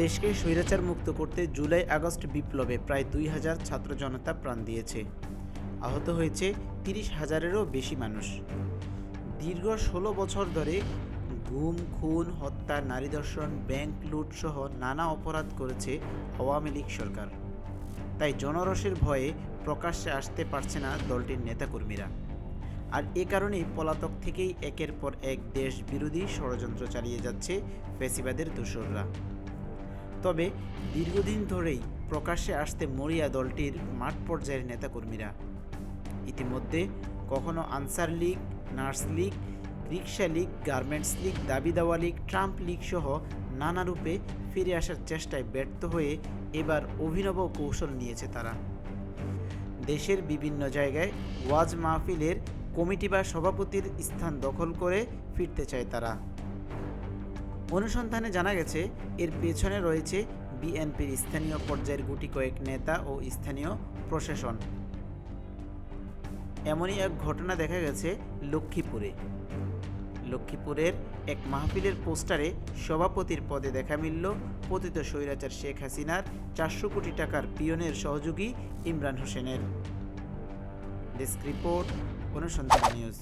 দেশকে স্বৈরাচার মুক্ত করতে জুলাই আগস্ট বিপ্লবে প্রায় দুই হাজার ছাত্র জনতা প্রাণ দিয়েছে। আহত হয়েছে তিরিশ হাজারেরও বেশি মানুষ। দীর্ঘ ষোলো বছর ধরে গুম খুন, হত্যা, নারী ধর্ষণ, ব্যাংক লুট সহ নানা অপরাধ করেছে আওয়ামী লীগ সরকার। তাই জনরসের ভয়ে প্রকাশ্যে আসতে পারছে না দলটির নেতাকর্মীরা। আর এ কারণেই পলাতক থেকেই একের পর এক দেশ বিরোধী ষড়যন্ত্র চালিয়ে যাচ্ছে ফেসিবাদের দোসররা। তবে দীর্ঘদিন ধরেই প্রকাশ্যে আসতে মরিয়া দলটির মাঠ পর্যায়ের নেতাকর্মীরা। ইতিমধ্যে কখনো Ansar league, nurse league rickshaw league, garments league, দাবি দাওয়া লীগ, ট্রাম্প লীগ সহ নানা রূপে ফিরে আসার চেষ্টায় ব্যর্থ হয়ে এবার অভিনব কৌশল নিয়েছে তারা। দেশের বিভিন্ন জায়গায় ওয়াজ মাহফিলের কমিটি বা সভাপতির স্থান দখল করে ফিরতে চায় তারা। অনুসন্ধানে জানা গেছে, এর পেছনে রয়েছে বিএনপির স্থানীয় পর্যায়ের গুটি কয়েক নেতা ও স্থানীয় প্রশাসন। এমনই এক ঘটনা দেখা গেছে লক্ষ্মীপুরে। লক্ষ্মীপুরের এক মাহফিলের পোস্টারে সভাপতির পদে দেখা মিলল পতিত স্বৈরাচার শেখ হাসিনার চারশো কোটি টাকার পিয়নের সহযোগী ইমরান হোসেনের। ডেস্ক রিপোর্ট, অনুসন্ধান নিউজ।